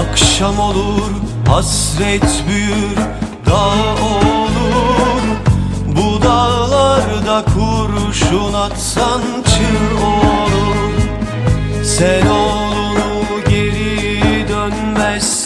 Akşam olur hasret büyür dağ olur. Bu dağlarda kurşun atsan çığ olur. Sen olunu geri dönmez